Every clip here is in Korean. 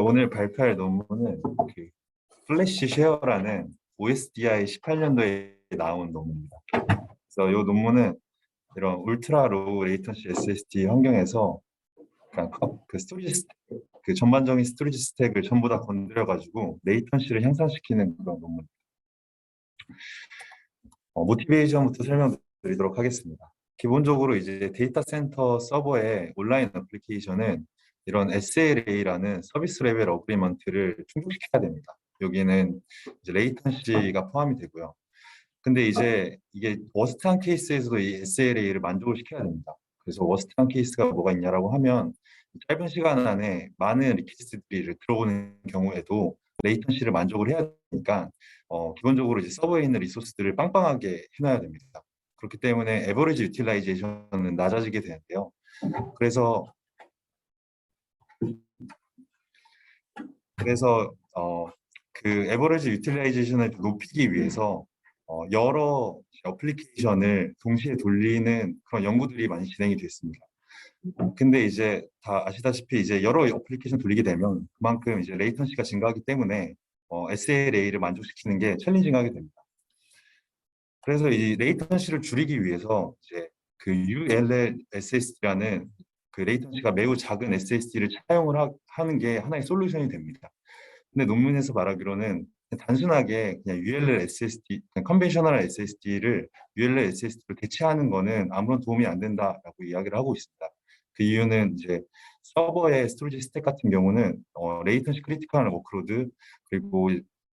오늘 발표할 논문은 그 플래시 쉐어라는 OSDI 18년도에 나온 논문입니다. 그래서 이 논문은 이런 울트라 로우 레이턴시 SSD 환경에서 그 스토리지 그 전반적인 스토리지 스택을 전부 다 건드려 가지고 레이턴시를 향상시키는 그런 논문. 어, 모티베이션부터 설명드리도록 하겠습니다. 기본적으로 이제 데이터 센터 서버의 온라인 애플리케이션은 이런 SLA라는 서비스 레벨 어그리먼트를 충족시켜야 됩니다. 여기는 이제 레이턴시가 포함이 되고요. 근데 이제 이게 워스트한 케이스에서도 이 SLA를 만족을 시켜야 됩니다. 그래서 워스트한 케이스가 뭐가 있냐라고 하면 짧은 시간 안에 많은 리퀘스트들이 들어오는 경우에도 레이턴시를 만족을 해야 되니까 어, 기본적으로 이제 서버에 있는 리소스들을 빵빵하게 해놔야 됩니다. 그렇기 때문에 에버리지 유틸라이제이션은 낮아지게 되는데요. 그래서 그래서 어, 그 에버리지 유틸라이제이션을 높이기 위해서 어, 여러 어플리케이션을 동시에 돌리는 그런 연구들이 많이 진행이 됐습니다. 근데 이제 다 아시다시피 이제 여러 어플리케이션 돌리게 되면 그만큼 이제 레이턴시가 증가하기 때문에 어, SLA를 만족시키는 게 챌린징하게 됩니다. 그래서 이 레이턴시를 줄이기 위해서 이제 그 ULL SSD라는 그 레이턴시가 매우 작은 SSD를 차용을 하, 하는 게 하나의 솔루션이 됩니다. 근데 논문에서 말하기로는 단순하게 그냥 ULL SSD, 그냥 컨벤셔널 SSD를 ULL SSD로 대체하는 거는 아무런 도움이 안 된다라고 이야기를 하고 있습니다. 그 이유는 이제 서버의 스토리지 스택 같은 경우는 어, 레이턴시 크리티컬 워크로드 그리고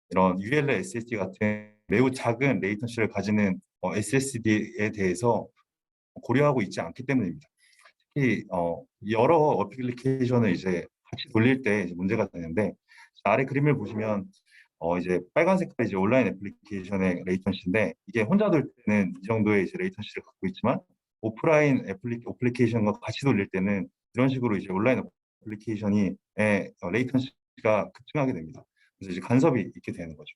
이런 ULL SSD 같은 매우 작은 레이턴시를 가지는 어, SSD에 대해서 고려하고 있지 않기 때문입니다. 특히 어, 여러 어플리케이션을 이제 같이 돌릴 때 이제 문제가 되는데 아래 그림을 보시면 어 이제 빨간 색깔이 이제 온라인 애플리케이션의 레이턴시인데 이게 혼자 돌 때는 이 정도의 이제 레이턴시를 갖고 있지만 오프라인 애플리, 어플리케이션과 같이 돌릴 때는 이런 식으로 이제 온라인 어플리케이션이 에, 어, 레이턴시가 급증하게 됩니다. 그래서 이제 간섭이 있게 되는 거죠.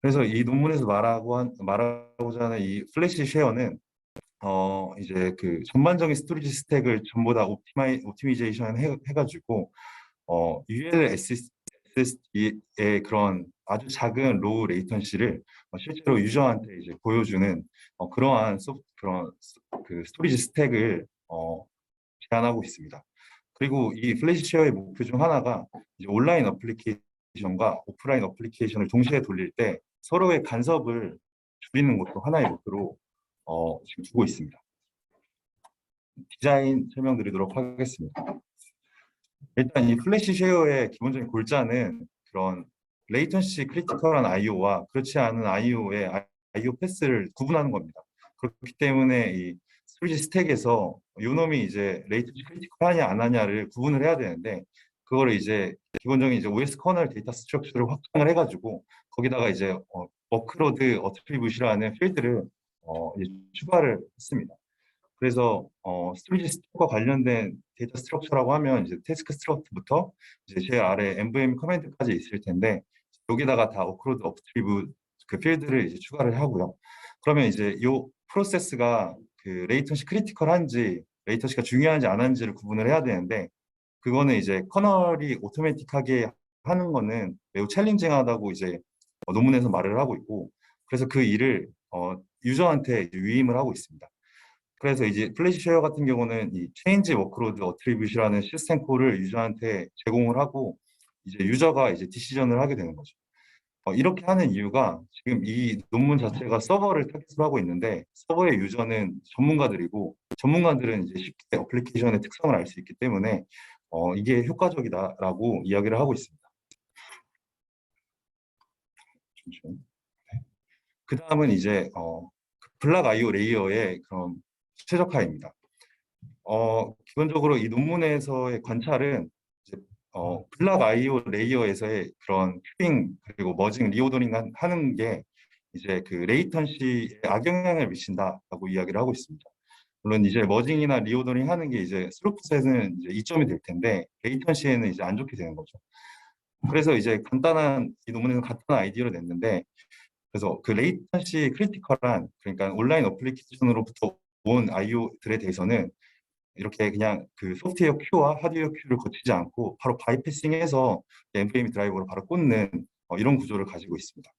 그래서 이 논문에서 말하고 한, 말하고자 하는 이 플래시 쉐어는 어 이제 그 전반적인 스토리지 스택을 전부 다 옵티마이 옵티미제이션 해, 해가지고 어 UL SSD의 그런 아주 작은 로우 레이턴시를 어, 실제로 유저한테 이제 보여주는 어, 그러한 소, 그런 스- 그 스토리지 스택을 어, 제안하고 있습니다. 그리고 이 플래시 쉐어의 목표 중 하나가 이제 온라인 어플리케이션과 오프라인 어플리케이션을 동시에 돌릴 때 서로의 간섭을 줄이는 것도 하나의 목표로 어, 지금 두고 있습니다. 디자인 설명드리도록 하겠습니다. 일단 이 플래시 쉐어의 기본적인 골자는 그런 레이턴시 크리티컬한 IO와 그렇지 않은 IO의 IO 패스를 구분하는 겁니다. 그렇기 때문에 이 스토리지 스택에서 요놈이 이제 레이턴시 크리티컬하냐 안 하냐를 구분을 해야 되는데 그거를 이제 기본적인 이제 OS 커널 데이터 스트럭처를 확장을 해가지고 거기다가 이제 어, 워크로드 어트리뷰시라는 필드를 어, 이제 추가를 했습니다. 그래서 어, 스토리지 스톡과 관련된 데이터 스트럭처라고 하면 이제 태스크 스트럭트부터 이제 제일 아래 MVM 커맨드까지 있을 텐데 여기다가 다 워크로드 업트리브 그 필드를 이제 추가를 하고요. 그러면 이제 요 프로세스가 그 레이턴시 크리티컬한지 레이턴시가 중요한지 안 한지를 구분을 해야 되는데 그거는 이제 커널이 오토매틱하게 하는 거는 매우 챌린징하다고 이제 어, 논문에서 말을 하고 있고 그래서 그 일을 어, 유저한테 위임을 하고 있습니다. 그래서 이제 플래시 쉐어 같은 경우는 이 체인지 워크로드 어트리뷰시라는 시스템 콜을 유저한테 제공을 하고 이제 유저가 이제 디시전을 하게 되는 거죠. 어, 이렇게 하는 이유가 지금 이 논문 자체가 서버를 타깃으로 하고 있는데 서버의 유저는 전문가들이고 전문가들은 이제 쉽게 어플리케이션의 특성을 알 수 있기 때문에 어, 이게 효과적이다라고 이야기를 하고 있습니다. 네. 그 다음은 이제 어, 블락 IO 레이어의 그런 최적화입니다. 어, 기본적으로 이 논문에서의 관찰은 어, 블락 IO 레이어에서의 그런 큐빙 그리고 머징 리오더링 한- 하는 게 이제 그 레이턴시에 악영향을 미친다라고 이야기를 하고 있습니다. 물론 이제 머징이나 리오더링 하는 게 이제 스루프셋은 이제 이점이 될 텐데 레이턴시에는 이제 안 좋게 되는 거죠. 그래서 이제 간단한 이 논문에서 간단한 아이디어를 냈는데 그래서 그 레이턴시 크리티컬한 그러니까 온라인 어플리케이션으로부터 온 IO들에 대해서는 이렇게 그냥 그 소프트웨어 큐와 하드웨어 큐를 거치지 않고 바로 바이패싱해서 NVMe 드라이버로 바로 꽂는 어, 이런 구조를 가지고 있습니다.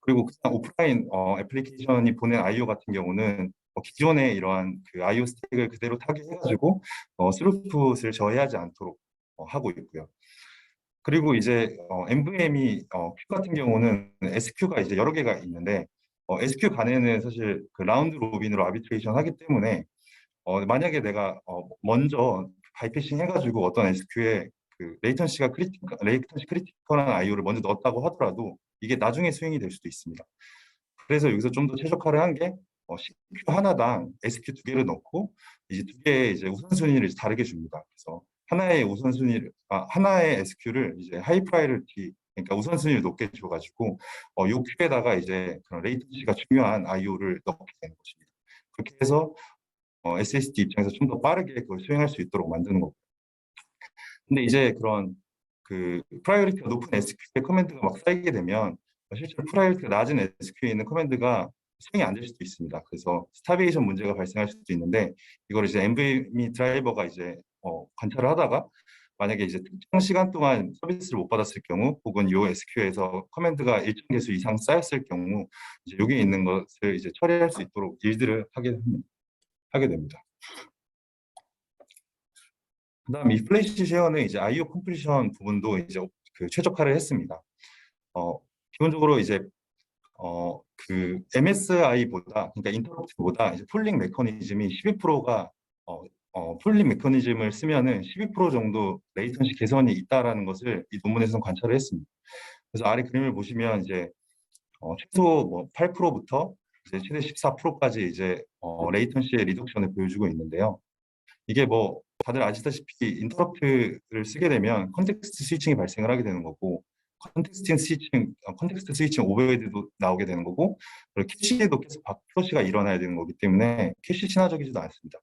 그리고 그냥 오프라인 어, 애플리케이션이 보낸 I/O 같은 경우는 어, 기존의 이러한 그 I/O 스택을 그대로 타겟해가지고 어, 스루풋을 저해하지 않도록 어, 하고 있고요. 그리고 이제 어, NVMe 어, 큐 같은 경우는 SQ가 이제 여러 개가 있는데 어, SQ 간에는 사실 그 라운드 로빈으로 아비트레이션 하기 때문에 어, 만약에 내가 어, 먼저 바이패싱 해가지고 어떤 SQ에 그 레이턴시가 크리티 레이턴시 크리티컬한 I/O를 먼저 넣었다고 하더라도 이게 나중에 스윙이 될 수도 있습니다. 그래서 여기서 좀 더 최적화를 한게 어, CPU 하나당 SQ 두 개를 넣고 이제 두 개의 이제 우선순위를 이제 다르게 줍니다. 그래서 하나의 우선순위를 아, 하나의 SQ를 이제 하이 프라이어티 그러니까 우선순위를 높게 줘가지고 어, 요 큐에다가 이제 그런 레이턴시가 중요한 I/O를 넣게 되는 것입니다. 그렇게 해서 어, SSD 입장에서 좀 더 빠르게 그걸 수행할 수 있도록 만드는 거고. 근데 이제 그런 그 프라이어리티가 높은 SQ의 커맨드가 막 쌓이게 되면 실제로 프라이어리티가 낮은 SQ에 있는 커맨드가 수행이 안 될 수도 있습니다. 그래서 스타베이션 문제가 발생할 수도 있는데 이걸 이제 NVMe 드라이버가 이제 어, 관찰을 하다가 만약에 이제 특정 시간 동안 서비스를 못 받았을 경우 혹은 요 SQ에서 커맨드가 일정 개수 이상 쌓였을 경우 이제 여기에 있는 것을 이제 처리할 수 있도록 일들을 하게 됩니다. 하게 됩니다. 그 다음 이 플래시 쉐어는 이제 I/O 컴플리션 부분도 이제 그 최적화를 했습니다. 어, 기본적으로 이제 어, 그 MSI보다 그러니까 인터럽트보다 이제 폴링 메커니즘이 12%가 어, 어, 폴링 메커니즘을 쓰면은 12% 정도 레이턴시 개선이 있다라는 것을 이 논문에서는 관찰을 했습니다. 그래서 아래 그림을 보시면 이제 어, 최소 뭐 8%부터 이제 최대 14%까지 이제 어, 레이턴시의 리덕션을 보여주고 있는데요. 이게 뭐 다들 아시다시피 인터럽트를 쓰게 되면 컨텍스트 스위칭이 발생을 하게 되는 거고 컨텍스트 스위칭, 어, 컨텍스트 스위칭 오버헤드도 나오게 되는 거고 그리고 캐시에도 계속 바프러시가 일어나야 되는 거기 때문에 캐시 친화적이지도 않습니다.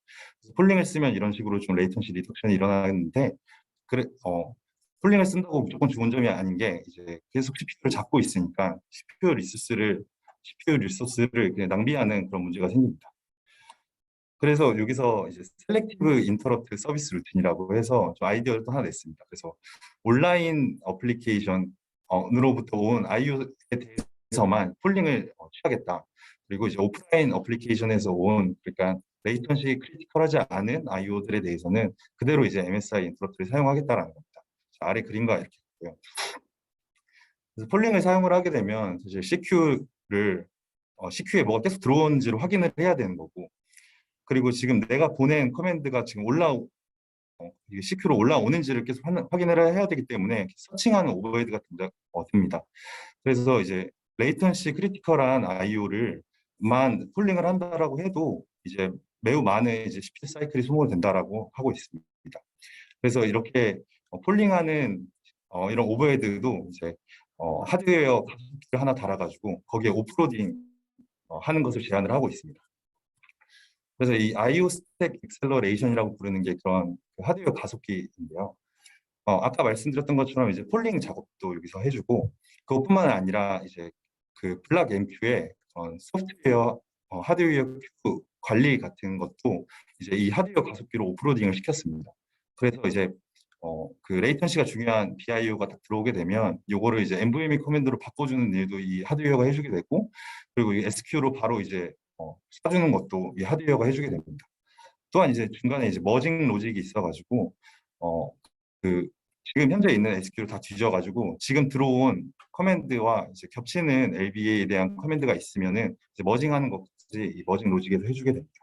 폴링을 쓰면 이런 식으로 좀 레이턴시 리덕션이 일어나는데 그래 어 폴링을 쓴다고 무조건 좋은 점이 아닌 게 이제 계속 CPU를 잡고 있으니까 CPU 리소스를 CPU 리소스를 그냥 낭비하는 그런 문제가 생깁니다. 그래서 여기서 이제 셀렉티브 인터럽트 서비스 루틴이라고 해서 좀 아이디어를 또 하나 냈습니다. 그래서 온라인 어플리케이션 으로부터 온 I/O에 대해서만 폴링을 어, 취하겠다. 그리고 이제 오프라인 어플리케이션에서 온 그러니까 레이턴시 크리티컬하지 않은 I/O들에 대해서는 그대로 이제 MSI 인터럽트를 사용하겠다라는 겁니다. 자, 아래 그림과 이렇게 있고요. 그래서 폴링을 사용을 하게 되면 사실 CQ를 어, CQ에 뭐가 계속 들어오는지를 확인을 해야 되는 거고 그리고 지금 내가 보낸 커맨드가 지금 올라오 CQ로 올라오는지를 계속 확인을 해야 되기 때문에 서칭하는 오버헤드가 어, 됩니다. 그래서 이제 레이턴시 크리티컬한 I/O를 만 폴링을 한다라고 해도 이제 매우 많은 이제 CPU 사이클이 소모된다라고 하고 있습니다. 그래서 이렇게 어, 폴링하는 어, 이런 오버헤드도 이제 어, 하드웨어 하나 달아가지고 거기에 오프로딩 어, 하는 것을 제안을 하고 있습니다. 그래서 이 IO 스택 엑셀러레이션이라고 부르는 게 그런 그 하드웨어 가속기인데요. 어, 아까 말씀드렸던 것처럼 이제 폴링 작업도 여기서 해주고 그것뿐만 아니라 이제 그 블락 MQ의 어, 소프트웨어 어, 하드웨어 큐 관리 같은 것도 이제 이 하드웨어 가속기로 오프로딩을 시켰습니다. 그래서 이제 어, 그 레이턴시가 중요한 BIO가 딱 들어오게 되면 요거를 이제 NVMe 커맨드로 바꿔주는 일도 이 하드웨어가 해주게 되고 그리고 이 SQ로 바로 이제 어, 쏴주는 것도 이 하드웨어가 해주게 됩니다. 또한 이제 중간에 이제 머징 로직이 있어가지고 어, 그 지금 현재 있는 SQ를 다 뒤져가지고 지금 들어온 커맨드와 이제 겹치는 LBA에 대한 커맨드가 있으면은 이제 머징하는 것까지 이 머징 로직에서 해주게 됩니다.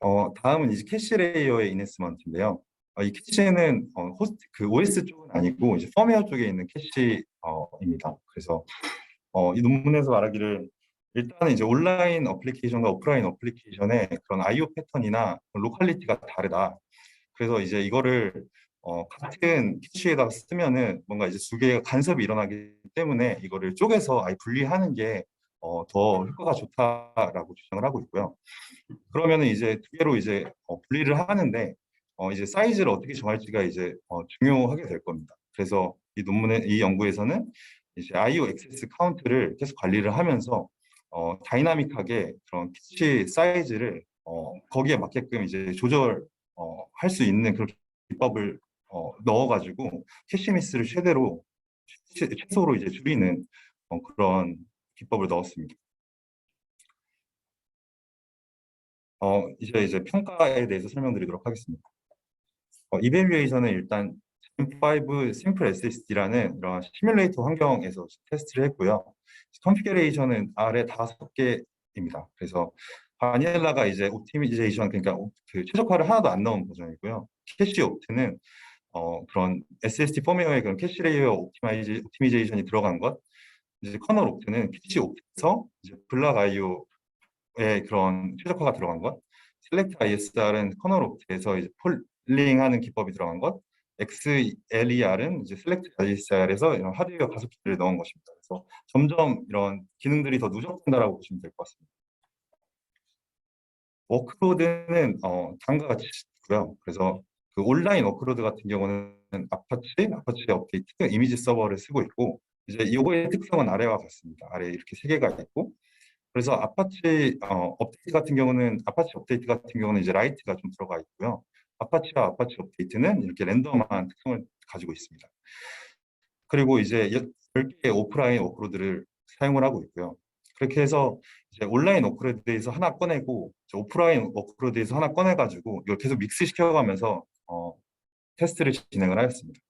어, 다음은 이제 캐시 레이어의 인해스먼트인데요. 어, 이 캐시는 어, 호스트 그 OS 쪽은 아니고 이제 펌웨어 쪽에 있는 캐시입니다. 그래서 어, 이 논문에서 말하기를 일단은 이제 온라인 어플리케이션과 오프라인 어플리케이션의 그런 I/O 패턴이나 로컬리티가 다르다. 그래서 이제 이거를 어, 같은 캐시에다가 쓰면은 뭔가 이제 두 개가 간섭이 일어나기 때문에 이거를 쪼개서 아예 분리하는 게 어, 더 효과가 좋다라고 주장을 하고 있고요. 그러면은 이제 두 개로 이제 어, 분리를 하는데 어, 이제 사이즈를 어떻게 정할지가 이제 어, 중요하게 될 겁니다. 그래서 이 논문의 이 연구에서는 이제 IO 액세스 카운트를 계속 관리를 하면서 어, 다이나믹하게 그런 캐시 사이즈를 어, 거기에 맞게끔 이제 조절 어, 할 수 있는 그런 기법을 어, 넣어가지고 캐시 미스를 최대로 최, 최소로 이제 줄이는 어, 그런 기법을 넣었습니다. 어, 이제 이제 평가에 대해서 설명드리도록 하겠습니다. 어, 이벨리에이션은 일단 M5 심플 SSD라는 이런 시뮬레이터 환경에서 테스트를 했고요. 컨피그레이션은 아래 다섯 개입니다. 그래서 바닐라가 이제 옵티미제이션 그러니까 오- 그 최적화를 하나도 안 넣은 버전이고요. 캐시 옵트는 어, 그런 SSD 펌웨어의 그런 캐시 레이어 옵티마이제, 옵티미제이션이 들어간 것. 이제 커널 옵트는 캐시 옵트에서 이제 블락 IO의 그런 최적화가 들어간 것. 셀렉트 ISR은 커널 옵트에서 이제 폴링하는 기법이 들어간 것. XLER은 이제 셀렉트 ISR에서 이런 하드웨어 가속기를 넣은 것입니다. 그래서 점점 이런 기능들이 더 누적된다라고 보시면 될 것 같습니다. 워크로드는 어, 다음과 같이 있고요. 그래서 그 온라인 워크로드 같은 경우는 아파치, 아파치 업데이트, 이미지 서버를 쓰고 있고 이제 이거의 특성은 아래와 같습니다. 아래 이렇게 세 개가 있고 그래서 아파치 어, 업데이트 같은 경우는 아파치 업데이트 같은 경우는 이제 라이트가 좀 들어가 있고요. 아파치와 아파치 업데이트는 이렇게 랜덤한 특성을 가지고 있습니다. 그리고 이제 10개의 오프라인 워크로드를 사용을 하고 있고요. 그렇게 해서 이제 온라인 워크로드에서 하나 꺼내고 오프라인 워크로드에서 하나 꺼내가지고 이걸 계속 믹스 시켜가면서 어, 테스트를 진행을 하였습니다.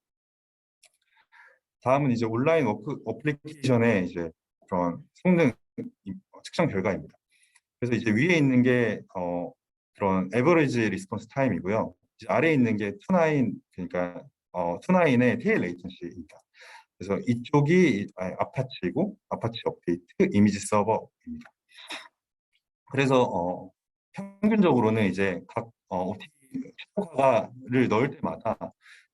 다음은 이제 온라인 워크 어플리케이션의 이제 그런 성능 이- 측정 결과입니다. 그래서 이제 위에 있는 게 어, 그런 에버리지 리스폰스 타임이고요. 아래에 있는 게 투나인 그러니까 어, 투나인의 테일 레이턴시입니다. 그래서 이쪽이 아, 아파치이고 아파치 업데이트 이미지 서버입니다. 그래서 어, 평균적으로는 이제 각 어, 최저가를 넣을 때마다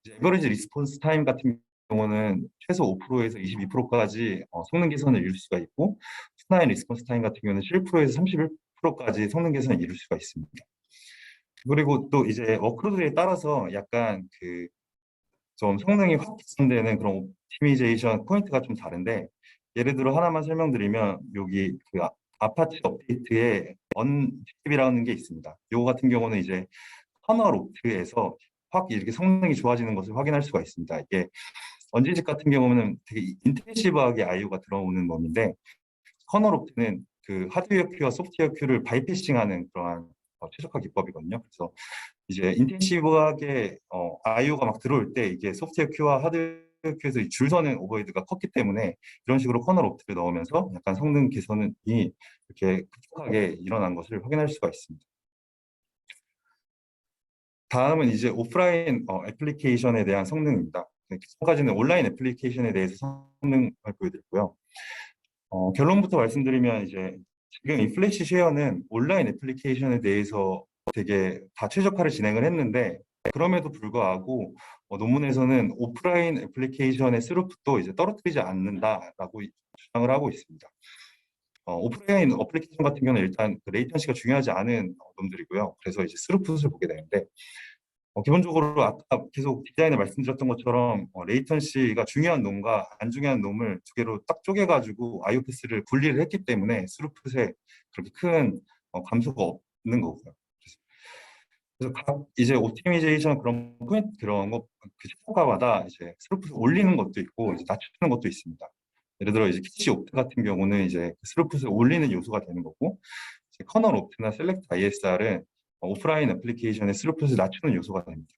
이제 에버리지 리스폰스 타임 같은 경우는 최소 5%에서 22%까지 어, 성능 개선을 이룰 수가 있고 투나인 리스폰스 타임 같은 경우는 7%에서 31%까지 성능 개선을 이룰 수가 있습니다. 그리고 또 이제 워크로드에 따라서 약간 그 좀 성능이 확 개선되는 그런 옵티미제이션 포인트가 좀 다른데 예를 들어 하나만 설명드리면 여기 그 아- 아파치 업데이트에 언집이라는 게 있습니다. 요거 같은 경우는 이제 커널 옵트에서 확 이렇게 성능이 좋아지는 것을 확인할 수가 있습니다. 이게 언지집 같은 경우는 되게 인텐시브하게 IO가 들어오는 범인데 커널 옵트는 그 하드웨어 큐와 소프트웨어 큐를 바이패싱하는 그러한 어, 최적화 기법이거든요. 그래서 이제 인텐시브하게 어, IO가 막 들어올 때 이게 소프트웨어 큐와 하드웨어 큐에서 이 줄서는 오버헤드가 컸기 때문에 이런 식으로 커널 옵트를 넣으면서 약간 성능 개선이 이렇게 급속하게 일어난 것을 확인할 수가 있습니다. 다음은 이제 오프라인 어, 애플리케이션에 대한 성능입니다. 네, 기존까지는 온라인 애플리케이션에 대해서 성능을 보여드렸고요. 어, 결론부터 말씀드리면 이제 지금 이 플래시 쉐어는 온라인 애플리케이션에 대해서 되게 다 최적화를 진행을 했는데 그럼에도 불구하고 어, 논문에서는 오프라인 애플리케이션의 스루프도 이제 떨어뜨리지 않는다라고 주장을 하고 있습니다. 어, 오프라인 어플리케이션 같은 경우는 일단 그 레이턴시가 중요하지 않은 어, 놈들이고요. 그래서 이제 스루프트를 보게 되는데 어, 기본적으로 아까 계속 디자인에 말씀드렸던 것처럼 어, 레이턴시가 중요한 놈과 안 중요한 놈을 두 개로 딱 쪼개가지고 IOPS를 분리를 했기 때문에 스루프트에 그렇게 큰 어, 감소가 없는 거고요. 그래서 각 이제 옵티미제이션 그런 포인트 그런 거그 효과마다 이제 스루프트 올리는 것도 있고 이제 낮추는 것도 있습니다. 예를 들어 이제 캐시 옵트 같은 경우는 이제 스루프트를 올리는 요소가 되는 거고 이제 커널 옵트나 셀렉트 ISR은 오프라인 애플리케이션의 스루프트를 낮추는 요소가 됩니다.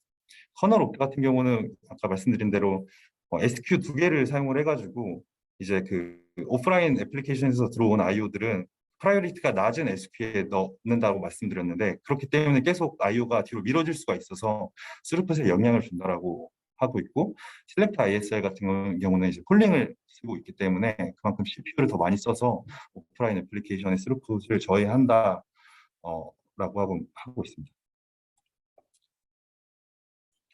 커널 옵트 같은 경우는 아까 말씀드린 대로 어, SQ 두 개를 사용을 해가지고 이제 그 오프라인 애플리케이션에서 들어온 IO들은 프라이어리티가 낮은 SQ에 넣는다고 말씀드렸는데 그렇기 때문에 계속 IO가 뒤로 미뤄질 수가 있어서 스루프트에 영향을 준다라고 하고 있고 셀렉트 ISR 같은 경우는 이제 폴링을 쓰고 있기 때문에 그만큼 CPU를 더 많이 써서 오프라인 애플리케이션의 스루프트를 저해한다 어, 라고 하고, 하고 있습니다.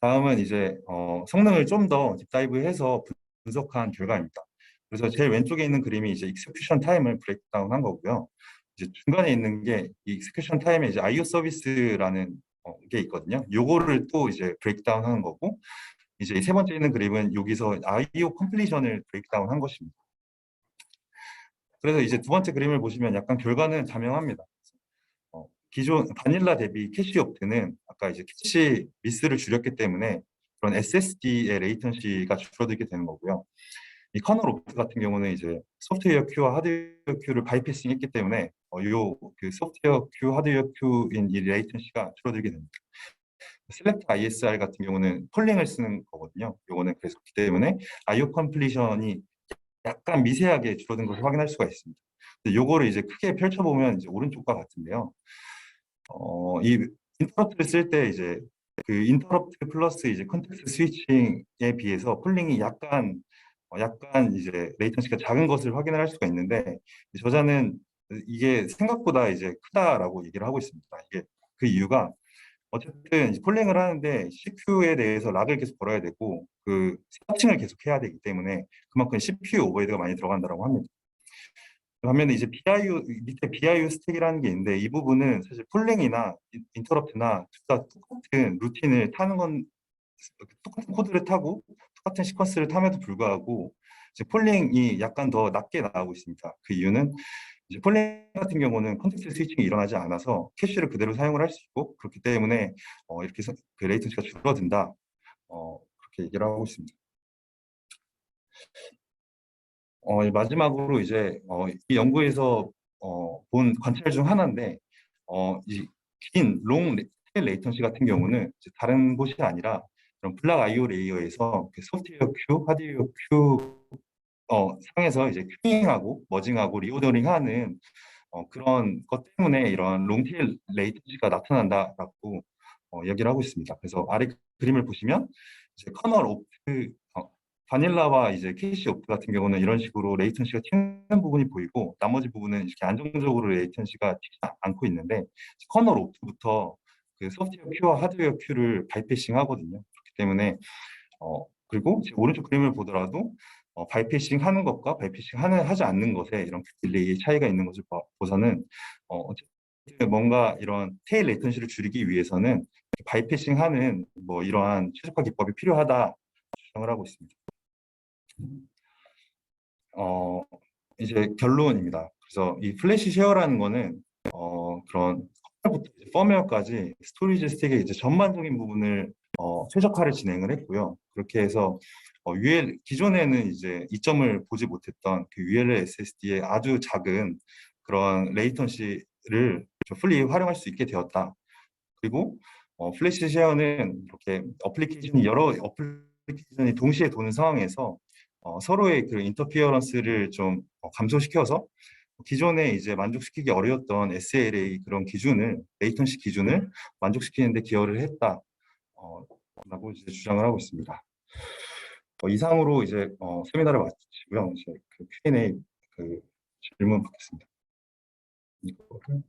다음은 이제 어, 성능을 좀 더 딥다이브해서 분석한 결과입니다. 그래서 제일 왼쪽에 있는 그림이 이제 익스큐션 타임을 브레이크다운 한 거고요. 이제 중간에 있는 게 이 익스큐션 타임에 이제 IO 서비스라는 어, 게 있거든요. 요거를 또 이제 브레이크다운 하는 거고 이제 세 번째 있는 그림은 여기서 IO 컴플리션을 브레이크다운 한 것입니다. 그래서 이제 두 번째 그림을 보시면 약간 결과는 자명합니다. 어, 기존 바닐라 대비 캐시 옵트는 아까 이제 캐시 미스를 줄였기 때문에 그런 SSD의 레이턴시가 줄어들게 되는 거고요. 이 커널 옵트 같은 경우는 이제 소프트웨어 큐와 하드웨어 큐를 바이패싱 했기 때문에 어, 요그 소프트웨어 큐, 하드웨어 큐인 이 레이턴시가 줄어들게 됩니다. 셀렉트 ISR 같은 경우는 폴링을 쓰는 거거든요. 요거는 그렇기 때문에 IO 컴플리션이 약간 미세하게 줄어든 것을 확인할 수가 있습니다. 요거를 이제 크게 펼쳐보면 이제 오른쪽과 같은데요. 어, 이 인터럽트를 쓸 때 이제 그 인터럽트 플러스 이제 컨텍스트 스위칭에 비해서 폴링이 약간 어, 약간 이제 레이턴시가 작은 것을 확인을 할 수가 있는데 저자는 이게 생각보다 이제 크다라고 얘기를 하고 있습니다. 이게 그 이유가 어쨌든 폴링을 하는데 CPU에 대해서 락을 계속 걸어야 되고 그 서칭을 계속 해야 되기 때문에 그만큼 CPU 오버헤드가 많이 들어간다고 합니다. 반면에 이제 BIO 밑에 BIO 스택이라는 게 있는데 이 부분은 사실 폴링이나 인터럽트나 둘 다 똑같은 루틴을 타는 건 똑같은 코드를 타고 똑같은 시퀀스를 탐에도 불구하고 이제 폴링이 약간 더 낮게 나오고 있습니다. 그 이유는 이제 폴링 같은 경우는 컨텍스트 스위칭이 일어나지 않아서 캐시를 그대로 사용을 할 수 있고 그렇기 때문에 어, 이렇게 서- 그 레이턴시가 줄어든다. 어, 그렇게 얘기를 하고 있습니다. 어, 이 마지막으로 이제 어, 이 연구에서 어, 본 관찰 중 하나인데 어, 이긴롱 레이턴시 같은 경우는 이제 다른 곳이 아니라 그런 블락 I/O 레이어에서 그 소프트웨어 큐, 하드웨어 큐 어, 상에서 이제 큐잉하고 머징하고 리오더링하는 어, 그런 것 때문에 이런 롱테일 레이턴시가 나타난다라고 어, 얘기를 하고 있습니다. 그래서 아래 그림을 보시면 이제 커널 어, 바닐라와 이제 캐시 오프 같은 경우는 이런 식으로 레이턴시가 튀는 부분이 보이고 나머지 부분은 이렇게 안정적으로 레이턴시가 튀지 않고 있는데 커널 오프부터 그 소프트웨어 큐와 하드웨어 큐를 바이패싱 하거든요. 그렇기 때문에 어, 그리고 오른쪽 그림을 보더라도 어, 바이패싱 하는 것과 바이패싱 하는 하지 않는 것에 이런 딜레이의 차이가 있는 것을 봐- 보서는 어, 뭔가 이런 테일 레이턴시를 줄이기 위해서는 바이패싱 하는 뭐 이러한 최적화 기법이 필요하다 주장을 하고 있습니다. 어, 이제 결론입니다. 그래서 이 플래시 쉐어라는 거는 어, 그런 컴퓨터부터 펌웨어까지 스토리지 스택의 이제 전반적인 부분을 어, 최적화를 진행을 했고요. 그렇게 해서 어, UL 기존에는 이제 이점을 보지 못했던 그 ULL SSD의 아주 작은 그런 레이턴시를 풀리 활용할 수 있게 되었다. 그리고 어, 플래시 쉐어는 이렇게 어플리케이션이 여러 어플리케이션이 동시에 도는 상황에서 어, 서로의 그 인터피어런스를 좀 어, 감소시켜서 기존에 이제 만족시키기 어려웠던 SLA 그런 기준을 레이턴시 기준을 만족시키는데 기여를 했다. 어, 라고 이제 주장을 하고 있습니다. 어, 이상으로 이제 어, 세미나를 마치고요. 이제 그 Q&A 그 질문 받겠습니다. 이거를